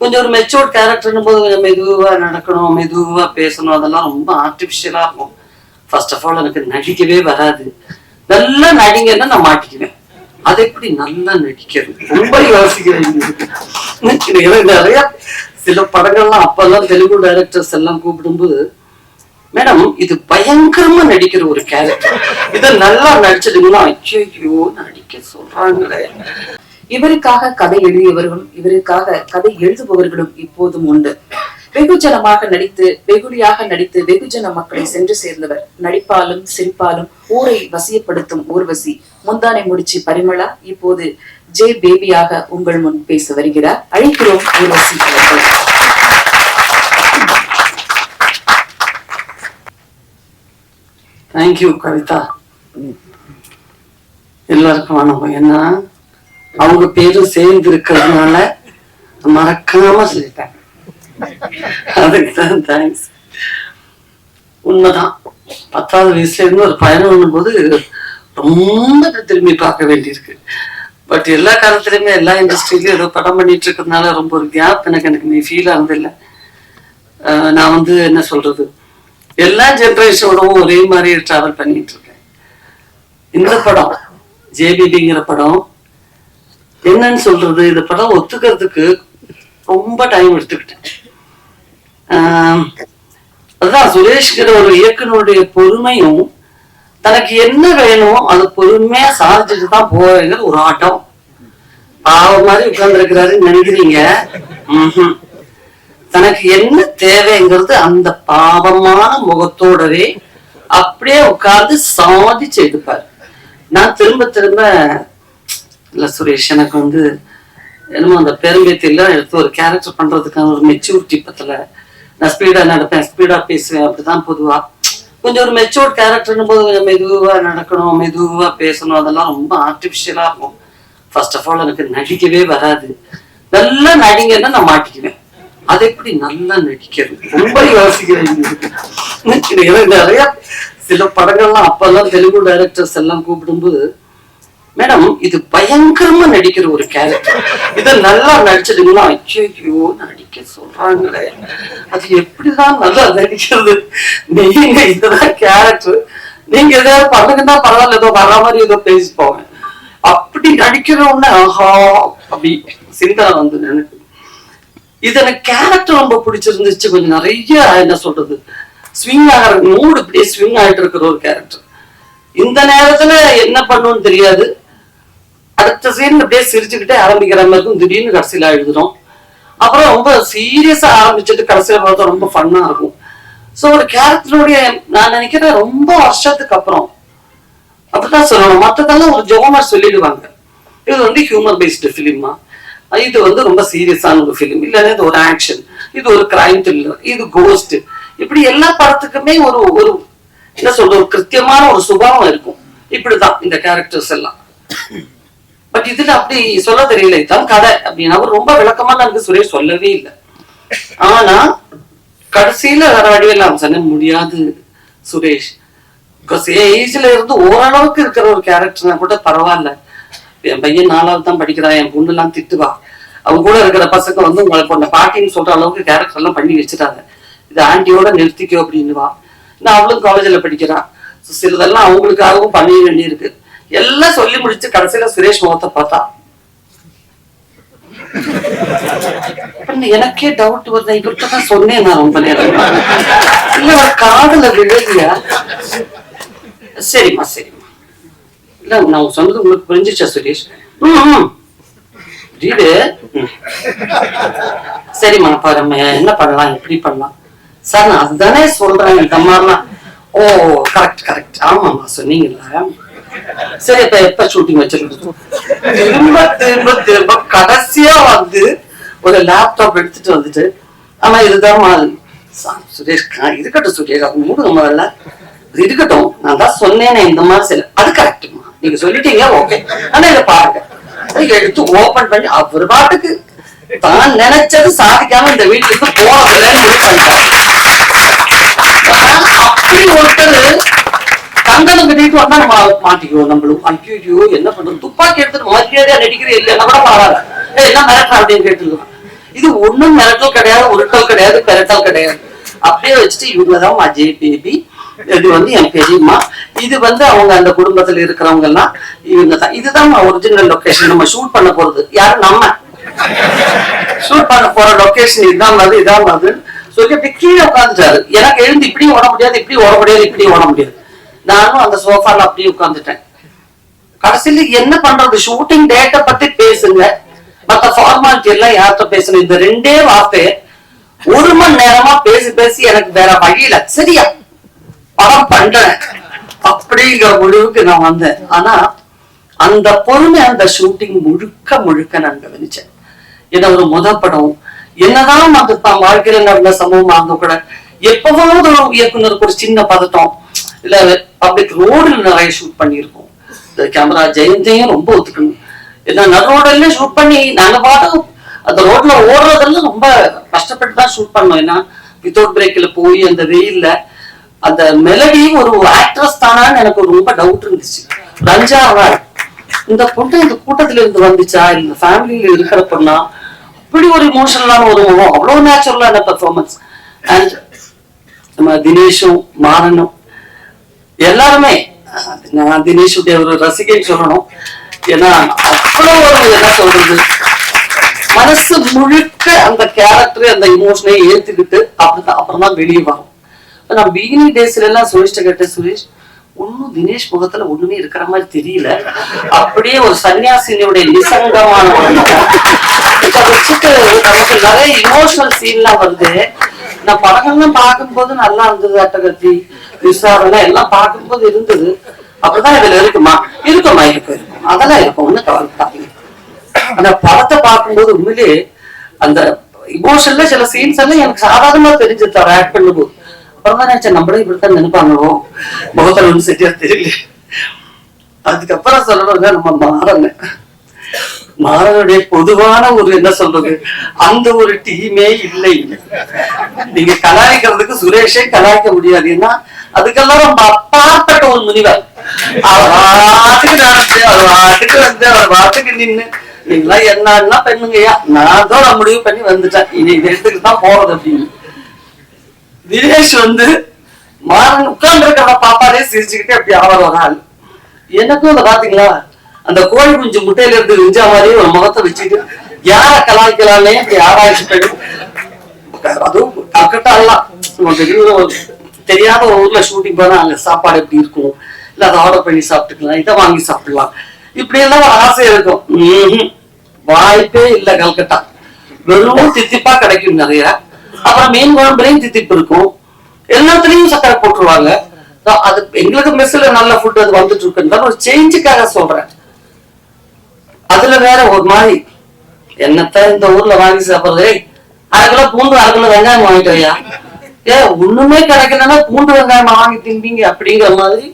கொஞ்சம் ஒரு மெச்சூர்ட் கேரக்டர்னும் போது கொஞ்சம் மெதுவா நடக்கணும் மெதுவா பேசணும் அதெல்லாம் ரொம்ப ஆர்டிபிஷியலா இருக்கும். ஃபர்ஸ்ட் ஆஃப் ஆல் எனக்கு நடிக்கவே வராது. நல்லா நடிங்கன்னா நான் மாட்டிக்குவேன். அது எப்படி நல்லா நடிக்கிறது? ரொம்ப யோசிக்கிறேன் நிறைய சில படங்கள்லாம் அப்பெல்லாம் தெலுங்கு டைரக்டர்ஸ் எல்லாம் கூப்பிடும்போது மேடம் இது பயங்கரமா நடிக்கிற ஒரு கேரக்டர் இதை நல்லா நடிச்சிட்டீங்கன்னா ஐயோ நடிக்க சொல்றாங்களே. இவருக்காக கதை எழுதியவர்களும் இவருக்காக கதை எழுதுபவர்களும் இப்போதும் உண்டு. வெகுஜனமாக நடித்து வெகுளியாக நடித்து வெகுஜன மக்களை சென்று சேர்ந்தவர். நடிப்பாலும் சிரிப்பாலும் ஊரை வசியப்படுத்தும் ஊர்வசி. முந்தானை முடிச்சு பரிமளா இப்போது ஜே பேபியாக உங்கள் முன் பேச வருகிறார். அழைக்கிறோம் ஊர்வசி அவர்கள். Thank you Kavitha. எல்லாருக்கும் வணக்கம். என்ன? அவங்க பேரும் சேர்ந்து இருக்கிறதுனால மறக்காம சொல்லிட்டேன். அதுக்கு தான் தேங்க்ஸ் உண்மைதான். பத்தாவது வயசுல இருந்து ஒரு பயணம் பண்ணும்போது ரொம்ப திரும்பி பார்க்க வேண்டியிருக்கு. பட் எல்லா காலத்துலயுமே எல்லா இண்டஸ்ட்ரியிலயும் ஏதோ படம் பண்ணிட்டு இருக்கிறதுனால ரொம்ப ஒரு கேப் எனக்கு எனக்கு நீ ஃபீல் ஆனதில்லை ஆஹ் நான் வந்து என்ன சொல்றது? எல்லா ஜென்ரேஷனோடவும் ஒரே மாதிரி டிராவல் பண்ணிட்டு இருக்கேன். இந்த படம் ஜேபிபிங்கிற படம் என்னன்னு சொல்றது இந்த படம் ஒத்துக்கிறதுக்கு ரொம்ப டைம் எடுத்துக்கிட்டேன் ஆஹ் அதுதான் சுரேஷ்கிற ஒரு இயக்குனருடைய பொறுமையும் தனக்கு என்ன வேணுமோ அது பொறுமையா சாதிச்சுட்டு தான் போறேங்கிற ஒரு ஆட்டம். பாவம் மாதிரி உட்கார்ந்துருக்கிறாருன்னு நினைக்கிறீங்க? ம்ஹும். தனக்கு என்ன தேவைங்கிறது அந்த பாவமான முகத்தோடவே அப்படியே உட்கார்ந்து சாதிச்சு எடுப்பார். நான் திரும்ப திரும்ப இல்ல சுரேஷ் எனக்கு வந்து என்னமோ அந்த பெரும்பேத்திலாம் எடுத்து ஒரு கேரக்டர் பண்றதுக்கான ஒரு மெச்சூரிட்டி பத்தல. நான் ஸ்பீடா நடப்பேன் ஸ்பீடா பேசுவேன் அப்படிதான் பொதுவா. கொஞ்சம் ஒரு மெச்சூர்ட் கேரக்டர்னும் போது கொஞ்சம் மெதுவா நடக்கணும் மெதுவா பேசணும் அதெல்லாம் ரொம்ப ஆர்டிபிஷியலா இருக்கும். ஃபர்ஸ்ட் ஆஃப் ஆல் எனக்கு நடிக்கவே வராது. நல்லா நடிங்கன்னா நான் மாட்டிக்குவேன். அது எப்படி நல்லா நடிக்கிறது? ரொம்ப யோசிக்கிறேன் நிறைய சில படங்கள்லாம் அப்பெல்லாம் தெலுங்கு டைரக்டர்ஸ் எல்லாம் கூப்பிடும்போது மேடம் இது பயங்கரமா நடிக்கிற ஒரு கேரக்டர் இதை நல்லா நடிச்சிட்டீங்கன்னா ஐயோ நடிக்க சொல்றாங்களே. அது எப்படிதான் நல்லா நடிக்கிறது? நீங்க இதுதான் கேரக்டர் நீங்க ஏதாவது பண்ணுங்கன்னா பரவாயில்ல ஏதோ வர்ற மாதிரி ஏதோ பேசி போங்க அப்படி நடிக்கிறோம்னா ஆஹா அப்படி சிந்தனை வந்து எனக்கு இது எனக்கு கேரக்டர் ரொம்ப பிடிச்சிருந்துச்சு. கொஞ்சம் நிறைய என்ன சொல்றது? ஸ்விங் ஆகிற மூடு இப்படியே ஸ்விங் ஆயிட்டு இருக்கிற ஒரு கேரக்டர் இந்த நேரத்துல என்ன பண்ணுன்னு தெரியாது. அடுத்த சீன் அப்படியே சிரிச்சுக்கிட்டே ஆரம்பிக்கிற மாதிரி இருக்கும் திடீர்னு கடைசியில எழுதுறோம். அப்புறம் ரொம்ப சீரியஸா ஆரம்பிச்சுட்டு கடைசியில பார்த்தா ரொம்ப ஃபன்னா இருக்கும். ஸோ ஒரு கேரக்டருடைய நான் நினைக்கிறேன் ரொம்ப வருஷத்துக்கு அப்புறம் அப்படிதான் சொல்லணும். மற்றதெல்லாம் ஒரு ஜோமர் சொல்லிடுவாங்க. இது வந்து ஹியூமர் பேஸ்டு ஃபிலிமா இது வந்து ரொம்ப சீரியஸான ஒரு ஃபிலிம் இல்லைன்னா இது ஒரு ஆக்ஷன் இது ஒரு கிரைம் த்ரில்லர் இது கோஸ்ட் இப்படி எல்லா படத்துக்குமே ஒரு ஒரு என்ன சொல்ற ஒரு கிருத்தியமான ஒரு சுபாவம் இருக்கும். இப்படிதான் இந்த கேரக்டர்ஸ் எல்லாம். பட் இதுல அப்படி சொல்ல தெரியல. இதுதான் கதை அப்படின்னா. ரொம்ப விளக்கமா எனக்கு சுரேஷ் சொல்லவே இல்லை. ஆனா கடைசியில வர வடிவெல்லாம் சொன்ன முடியாது சுரேஷ். ஏஜ்ல இருந்து ஓரளவுக்கு இருக்கிற ஒரு கேரக்டர்னா கூட பரவாயில்ல. என் பையன் நாலாவது தான் படிக்கிறான் என் பொண்ணு எல்லாம் திட்டுவா. அவங்க கூட இருக்கிற பசங்க வந்து உங்களை பொண்ணை பாட்டின்னு சொல்ற அளவுக்கு கேரக்டர் எல்லாம் பண்ணி வச்சுட்டாங்க. இது ஆண்டியோட நிறுத்திக்கோ அப்படின்னுவா. நான் அவளும் காலேஜ்ல படிக்கிறா. சிலதெல்லாம் அவங்களுக்காகவும் பண்ண வேண்டியிருக்கு. எல்லாம் சொல்லி முடிச்சு கடைசியில சுரேஷ் முகத்தை பார்த்தா. எனக்கே டவுட் வருது. இவர்கிட்ட தான் சொன்னேன் நான் ரொம்ப நேரம். இல்ல ஒரு காதல விழுதியா சரிம்மா சரிம்மா. இல்ல நான் சொன்னது உங்களுக்கு புரிஞ்சிச்சா சுரேஷ்? ம் புரியுது? சரிம்மா பாருங்க என்ன பண்ணலாம் எப்படி பண்ணலாம்? சார் நான் அதுதானே சொல்றேன் இந்த மாதிரிலாம். ஓ கரெக்ட் கரெக்ட் ஆமாம்மா சொன்னீங்களா? சரி இப்ப எப்ப ஷூட்டிங் வச்சிருக்கோம் திரும்ப திரும்ப திரும்ப கடைசியா வந்து ஒரு லேப்டாப் எடுத்துட்டு வந்துட்டு ஆனா இதுதான் மா- சுரேஷ் இருக்கட்டும் சுரேஷ் அவங்க மூடுங்க முதல்ல இது இருக்கட்டும் நான் தான் சொன்னேனே இந்த மாதிரி சில அது கரெக்டுமா நீங்க சொல்லிட்டீங்க ஓகே ஆனா இதை பாருங்க. எடுத்து ஓபன் பண்ணி அவர் பாட்டுக்கு தான் நினைச்சது சாதிக்காம இந்த வீட்டுல இருந்து போறதில்லைன்னு முடிவு பண்ணிட்டாரு. அப்படி ஒருத்தர் கங்கணம் கட்டிட்டு வந்தா நம்ம மாட்டிக்குவோம். நம்மளும் ஐயோ என்ன பண்றது? துப்பாக்கி எடுத்துட்டு மரியாதையா நடிக்கிற இல்லைன்னா கூட பரவாயில்ல ஏய், என்ன மிரட்டுற அப்படின்னு கேட்டுருக்கலாம் இது ஒண்ணும் மிரட்டல் கிடையாது உருட்டல் கிடையாது பெரட்டல் கிடையாது. அப்படியே வச்சுட்டு இவங்கதான் அஜய் பேபி இது வந்து என் பெரியம்மா. இது வந்து அவங்க அந்த குடும்பத்துல இருக்கிறவங்க எல்லாம் இவங்க தான் இதுதான் ஒரிஜினல் லொகேஷன் நம்ம ஷூட் பண்ண போறது. யாரு? நம்ம. ஷூட் பண்ண போற லொகேஷன் இதான் வருது இதான் வருது சொல்லி அப்படி கீழே உட்காந்துட்டாரு எனக்கு எழுந்து இப்படியும் ஓட முடியாது இப்படி ஓட முடியாது இப்படி ஓட முடியாது. நானும் அந்த சோஃபால அப்படியே உட்காந்துட்டேன் கடைசியில என்ன பண்றது? ஷூட்டிங் டேட்டை பத்தி பேசுங்க. மத்த ஃபார்மாலிட்டி எல்லாம் யார்கிட்ட பேசணும்? இந்த ரெண்டே வார்த்தை ஒரு மணி நேரமா பேசி பேசி எனக்கு வேற வழியில சரியா? படம் பண்றேன். அப்படிங்கிற முடிவுக்கு நான் வந்தேன். ஆனா அந்த பொறுமை அந்த ஷூட்டிங் முழுக்க முழுக்க நான் கவனிச்சேன். ஏன்னா ஒரு முத படம். என்னதான் அந்த தான் வாழ்க்கையில நடந்த சம்பவம் இருந்த கூட எப்பவாவது ஒரு இயக்குனருக்கு ஒரு சின்ன பதட்டம். இல்ல பப்ளிக் ரோடுல நிறைய ஷூட் பண்ணியிருக்கோம். இந்த கேமரா ஜெயந்தையும் ரொம்ப ஒத்துக்கணும். ஏன்னா நடு ஷூட் பண்ணி நாங்க பாட்டு அந்த ரோட்ல ஓடுறதெல்லாம் ரொம்ப கஷ்டப்பட்டு தான் ஷூட் பண்ணோம். ஏன்னா வித்தவுட் பிரேக்ல போய் அந்த வெயில்ல அந்த மெலடி ஒரு ஆக்ட்ரஸ் தானான்னு எனக்கு ஒரு ரொம்ப டவுட் இருந்துச்சு. ஒரு அஞ்சாறு இந்த பொண்ணு இந்த கூட்டத்துல இருந்து வந்துச்சா? இந்த ஃபேமிலியில இருக்கிற பொண்ணா? அப்படி ஒரு இமோஷனலான ஒரு முகம். அவ்வளவு நேச்சுரலான பெர்ஃபார்மன்ஸ் அண்ட் நம்ம தினேஷும் மாறனும் எல்லாருமே அஹ், நான் தினேஷுடைய ஒரு ரசிகை சொல்லணும். ஏன்னா அவ்வளவு ஒரு என்ன சொல்றது? மனசு முழுக்க அந்த கேரக்டர் அந்த இமோஷனை ஏத்துக்கிட்டு அப்படிதான் அப்புறம் தான் வெளியே வரும். நான் பிகினிங் டேஸ்ல எல்லாம் சுரேஷ்ட கேட்டேன் சுரேஷ் ஒன்னும் தினேஷ் முகத்துல ஒண்ணுமே இருக்கிற மாதிரி தெரியல. அப்படியே ஒரு சன்னியாசினியுடைய நிசங்கமான ஒரு வச்சுட்டு நமக்கு நிறைய இமோஷனல் சீன்லாம் வருது. நான் படங்கள்லாம் பார்க்கும்போது நல்லா இருந்தது அட்டகத்தி விசாரணை எல்லாம் பார்க்கும்போது இருந்தது. அப்படிதான் இதுல இருக்குமா? இருக்குமா இருக்கு இருக்கும் அதெல்லாம் இருக்கும் ஒண்ணு கவலைப்படாதீங்க அந்த படத்தை பார்க்கும்போது உண்மையிலே அந்த இமோஷன்ல சில சீன்ஸ் எல்லாம் எனக்கு சாதாரணமா தெரிஞ்சு தர ஆக்ட் பண்ணும்போது. அப்புறம் தான் நினைச்சேன் நம்மளே இப்படித்தான் நினைப்பாங்களோ? முகத்தில் ஒண்ணு சரியா தெரியல. அதுக்கப்புறம் சொல்லணுங்க நம்ம மாறன மாறனுடைய பொதுவான ஒரு என்ன சொல்றது? அந்த ஒரு டீமே இல்லை. நீங்க கலாய்க்கிறதுக்கு சுரேஷே கலாய்க்க முடியாது. ஏன்னா அதுக்கெல்லாம் ரொம்ப அப்பாற்பட்ட ஒரு முனிவர். அவர் வாட்டுக்கு நடந்து அவர் வாட்டுக்கு வந்து அவர் வாட்டுக்கு நின்னு நீங்களா என்னன்னா பெண்ணுங்கய்யா. நான் தான் நான் முடிவு பண்ணி வந்துட்டேன். இனி இந்த இடத்துக்கு தான் போறது அப்படின்னு. தினேஷ் வந்து மாறன் உட்கார்ந்து இருக்கிற பாப்பாரே சிரிச்சுக்கிட்டு அப்படி அவர் ஒரு ஆள். எனக்கும் அதை பாத்தீங்களா அந்த கோழி குஞ்சு முட்டையில இருந்து விஞ்சா மாதிரி ஒரு முகத்தை வச்சுட்டு யார கலாய்க்கலாம்னே அப்படி ஆராய்ச்சி அதுவும் கக்கட்டாலாம் தெரியாத ஒரு ஊர்ல ஷூட்டிங் போனா அங்க சாப்பாடு எப்படி இருக்கும்? இல்ல அதை ஆர்டர் பண்ணி சாப்பிட்டுக்கலாம் இதை வாங்கி சாப்பிடலாம் இப்படி எல்லாம் ஒரு ஆசை இருக்கும். வாய்ப்பே இல்ல கல்கட்டா. வெறும் தித்திப்பா கிடைக்கும் நிறைய. அப்புறம் மீன் குழம்புலையும் தித்திப்பு இருக்கும். எல்லாத்துலயும் சக்கரை போட்டுருவாங்க. அது எங்களுக்கு மெஸ்ல நல்ல ஃபுட் அது வந்துட்டு இருக்குன்னு ஒரு சேஞ்சுக்காக சொல்றேன். அதுல வேற ஒரு மாதிரி. என்னத்த இந்த ஊர்ல வாங்கி சாப்பிடுறது? ஏய், அரை கிலோ பூண்டு அரை கிலோ வெங்காயம் வாங்கிட்டு வையா? ஏ ஒண்ணுமே கிடைக்கலன்னா பூண்டு வெங்காயம் வாங்கி தின்பீங்க அப்படிங்கிற மாதிரி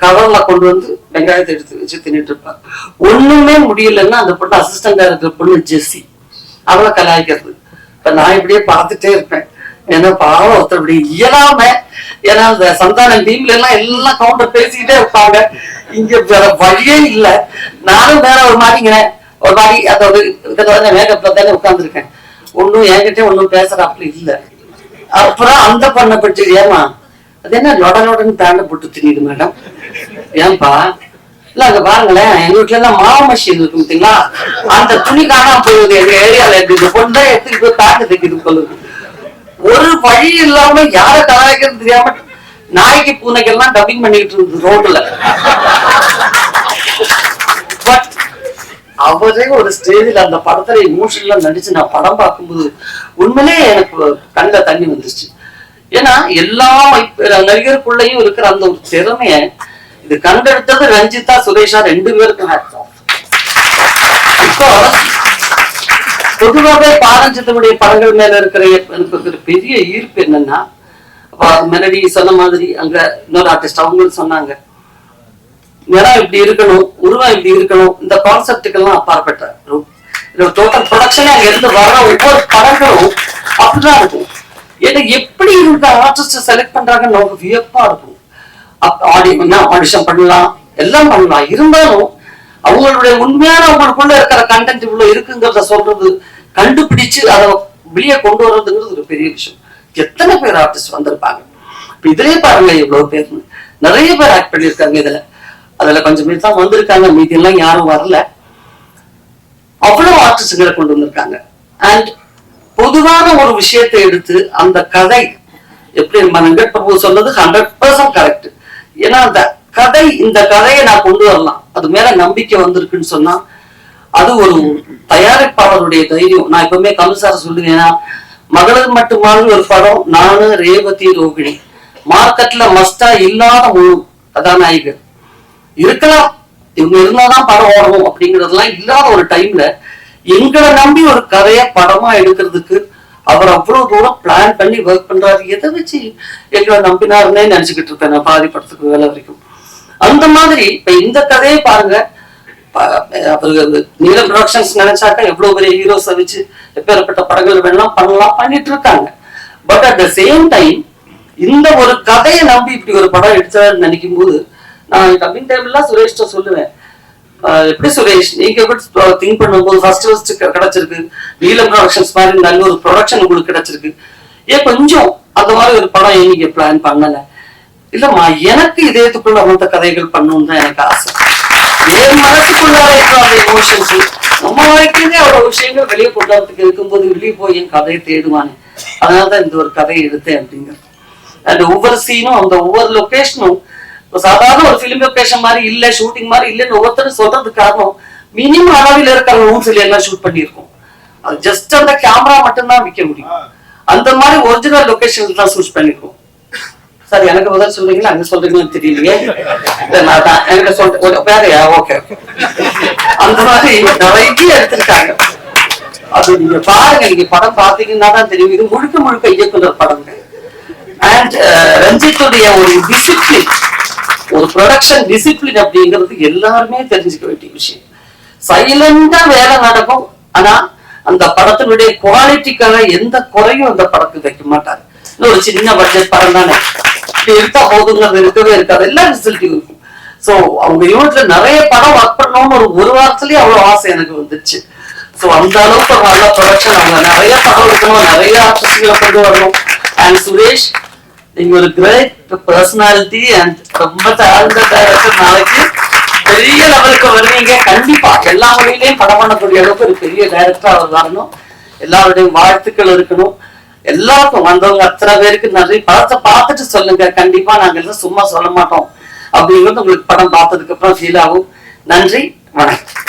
கவர்ல கொண்டு வந்து வெங்காயத்தை எடுத்து வச்சு தின்னுட்டு இருப்பாங்க. ஒண்ணுமே முடியலன்னா அந்த பொண்ணு அசிஸ்டண்டா இருக்கிற பொண்ணு ஜெஸ்ஸி. அவளை கலாய்க்கிறது. இப்ப நான் இப்படியே பார்த்துட்டே இருப்பேன். ஏன்னா பாவம் ஒருத்தர் இப்படி இயலாம ஏன்னா அந்த சந்தானம் டீம்ல எல்லாம் எல்லாம் கவுண்டர் பேசிக்கிட்டே இருப்பாங்க. இங்க வேற வழியே இல்ல. நானும் வேற ஒரு மாதிரிங்கிறேன் ஒரு மாதிரி அதோட விதமான மேக்கப்ல தானே உட்காந்துருக்கேன் ஒண்ணும் என்கிட்ட பேசுற பேசுறாப்புல இல்ல. அப்புறம் அந்த பண்ண பற்றி ஏமா அது என்ன லொட லொடன்னு பேண்ட போட்டு திணிடு மேடம் ஏன்பா? இல்ல அங்க பாருங்களேன் எங்க வீட்டுல எல்லாம் மாவு மிஷின் இருக்கு பாத்தீங்களா? அந்த துணி காணாம போகுது எங்க ஏரியால எப்படி இந்த பொண்ணு தான் எடுத்துட்டு போய் பேண்ட் ஒரு வழி இல்லாம யார கலாய்க்கிறது தெரியாம நாய்க்கு பூனைக்கெல்லாம் டப்பிங் பண்ணிட்டு இருந்தது ரோட்ல பட் அவரே ஒரு ஸ்டேஜில் அந்த படத்துல இமோஷன்ல நடிச்சு நான் படம் பார்க்கும்போது உண்மையிலே எனக்கு கண்ணில் தண்ணி வந்துருச்சு. ஏன்னா எல்லா நடிகருக்குள்ளேயும் இருக்கிற அந்த ஒரு திறமைய இது கண்டெடுத்தது ரஞ்சிதா சுரேஷா ரெண்டு பேருக்கும் இப்போ பொதுவாகவே பாரஞ்சித்தனுடைய படங்கள் மேல இருக்கிற எனக்கு பெரிய ஈர்ப்பு என்னன்னா மெலடி சொன்ன மாதிரி அங்க இன்னொரு ஆர்டிஸ்ட் அவங்களும் சொன்னாங்க. நிறம் இப்படி இருக்கணும் உருவம் இப்படி இருக்கணும் இந்த கான்செப்டுக்கெல்லாம் அப்பாற்பட்ட. டோட்டல் ப்ரொடக்ஷனே அங்க இருந்து வர ஒவ்வொரு படங்களும் அப்படிதான் இருக்கும். ஏன்னா எப்படி இந்த ஆர்டிஸ்ட் செலக்ட் பண்றாங்கன்னு நமக்கு வியப்பா இருக்கும். ஆடி ஆடிஷன் பண்ணலாம் எல்லாம் பண்ணலாம். இருந்தாலும் அவங்களுடைய உண்மையான அவங்களுக்குள்ள இருக்கிற கண்டென்ட் இவ்வளவு இருக்குங்கிறத சொல்றது கண்டுபிடிச்சு அதை வெளியே கொண்டு வர்றதுங்கிறது ஒரு பெரிய விஷயம். எத்தனை பேர் ஆர்டிஸ்ட் வந்திருப்பாங்க? இப்போ இதுலயே பாருங்க இவ்வளவு பேர். நிறைய பேர் ஆக்ட் பண்ணியிருக்காங்க இதுல. அதுல கொஞ்சம் பேர் தான் வந்திருக்காங்க. மீதி எல்லாம் யாரும் வரல. அவ்வளவு ஆர்டிஸ்டுகளை கொண்டு வந்திருக்காங்க. அண்ட் பொதுவான ஒரு விஷயத்தை எடுத்து அந்த கதை எப்படி நம்ம பிரபு சொன்னது ஹண்ட்ரட் பர்சன்ட் கரெக்ட் ஏன்னா அந்த கதை இந்த கதையை நான் கொண்டு வரலாம். அது மேல நம்பிக்கை வந்திருக்குன்னு சொன்னா அது ஒரு தயாரிப்பாளருடைய தைரியம். நான் எப்பவுமே கமல் சார் சொல்லுவேன் ஏன்னா மகளிர் மட்டுமான ஒரு படம் நானு ரேவதி ரோகிணி. மார்க்கெட்ல மஸ்டா இல்லாத முழு கதாநாயகர். இருக்கலாம். இவங்க இருந்தாதான் படம் ஓடணும் அப்படிங்கறதெல்லாம் இல்லாத ஒரு டைம்ல எங்களை நம்பி ஒரு கதைய படமா எடுக்கிறதுக்கு அவர் அவ்வளவு தூரம் பிளான் பண்ணி ஒர்க் பண்றாரு. எதை வச்சு எங்களை நம்பினாருன்னே நினைச்சுக்கிட்டு இருப்பேன் நான் பாதி படத்துக்கு வேலை வரைக்கும். அந்த மாதிரி இப்ப இந்த கதையை பாருங்க. நீலம் ப்ரொடக்ஷன்ஸ் நினைச்சாக்க எவ்வளவு பெரிய ஹீரோஸை வச்சு எப்பேற்பட்ட படங்கள் வேணாம் பண்ணலாம் பண்ணிட்டு இருக்காங்க but at the same time இந்த ஒரு கதையை நம்பி இப்படி ஒரு படம் எடுத்தாருன்னு நினைக்கும் போது நான் கம்மிங் டைம்லாம் சுரேஷ்ட சொல்லுவேன். ஆஹ் எப்படி சுரேஷ் நீங்க எப்படி திங்க் பண்ணும்போது ஃபர்ஸ்ட் ஃபர்ஸ்ட் கிடைச்சிருக்கு. நீலம் ப்ரொடக்ஷன்ஸ் மாதிரி நல்ல ஒரு ப்ரொடக்ஷன் உங்களுக்கு கிடைச்சிருக்கு. ஏன் கொஞ்சம் அந்த மாதிரி ஒரு படம் ஏன் நீங்க பிளான் பண்ணல? இல்லம்மா எனக்கு இதயத்துக்குள்ள வந்த கதைகள் பண்ணணும்னு தான் எனக்கு ஆசை. என் மனசுக்குள்ளார இருக்கிற அந்த எமோஷன்ஸ் நம்ம வாழ்க்கையிலே அவ்வளவு விஷயங்கள் வெளியே கொண்டு வரதுக்கு இருக்கும்போது வெளியே போய் என் கதையை தேடுவானே. அதனாலதான் இந்த ஒரு கதையை எடுத்தேன் அப்படிங்கிறது. அந்த ஒவ்வொரு சீனும் அந்த ஒவ்வொரு லொகேஷனும் சாதாரண ஒரு ஃபிலிம் லொக்கேஷன் மாதிரி இல்லை ஷூட்டிங் மாதிரி இல்லைன்னு ஒவ்வொருத்தரும் சொல்றதுக்கு காரணம் மினிமம் அளவில் இருக்கிற ரூம்ஸ்ல எல்லாம் ஷூட் பண்ணியிருக்கோம். அது ஜஸ்ட் அந்த கேமரா மட்டும்தான் விற்க முடியும். அந்த மாதிரி ஒரிஜினல் லொக்கேஷன் தான் ஷூட் பண்ணிருக்கோம் சார் எனக்கு பதில் சொல்றீங்களா? அங்க சொல்றீங்களா தெரியலையே. எனக்கு நான் தான். வேறையா ஓகே அந்த மாதிரி நிறைய எடுத்திருக்காங்க. அது நீங்க பாருங்க நீங்க படம் பாத்தீங்கன்னா தான் தெரியும். இது முழுக்க முழுக்க இயக்குனர் படங்க. அண்ட் uh, ரஞ்சித்துடைய ஒரு டிசிப்ளின் ஒரு ப்ரொடக்ஷன் டிசிப்ளின் அப்படிங்கிறது எல்லாருமே தெரிஞ்சுக்க வேண்டிய விஷயம். சைலண்டா வேலை நடக்கும். ஆனா அந்த படத்தினுடைய குவாலிட்டிக்காக எந்த குறையும் அந்த படத்துக்கு வைக்க மாட்டாரு. இன்னொரு சின்ன பட்ஜெட் படம் தானே. இப்படி இருக்கா போதுங்கிறது இருக்கவே இருக்காது. எல்லா ஃபெசிலிட்டியும் இருக்கும். சோ அவங்க யூனிட்ல நிறைய படம் ஒர்க் பண்ணணும்னு ஒரு ஒரு வாரத்துலயே அவ்வளவு ஆசை எனக்கு வந்துச்சு சோ அந்த அளவுக்கு ஒரு நல்ல ப்ரொடக்ஷன் அவங்க நிறைய படம் இருக்கணும் நிறைய ஆர்டிஸ்ட்களை கொண்டு வரணும். அண்ட் சுரேஷ் நீங்க ஒரு கிரேட் பர்சனாலிட்டி அண்ட் ரொம்ப தாழ்ந்த டைரக்டர் நாளைக்கு பெரிய லெவலுக்கு வருவீங்க. கண்டிப்பா எல்லா மொழியிலையும் படம் பண்ணக்கூடிய அளவுக்கு ஒரு பெரிய டைரக்டர் அவர் வரணும். எல்லாருடைய வாழ்த்துக்கள் இருக்கணும். எல்லாருக்கும் வந்தவங்க அத்தனை பேருக்கு நன்றி. படத்தை பார்த்துட்டு சொல்லுங்க. கண்டிப்பா நாங்க எல்லாம் சும்மா சொல்ல மாட்டோம். அப்படிங்கிறது உங்களுக்கு படம் பார்த்ததுக்கு அப்புறம் ஃபீல் ஆகும். நன்றி. வணக்கம்.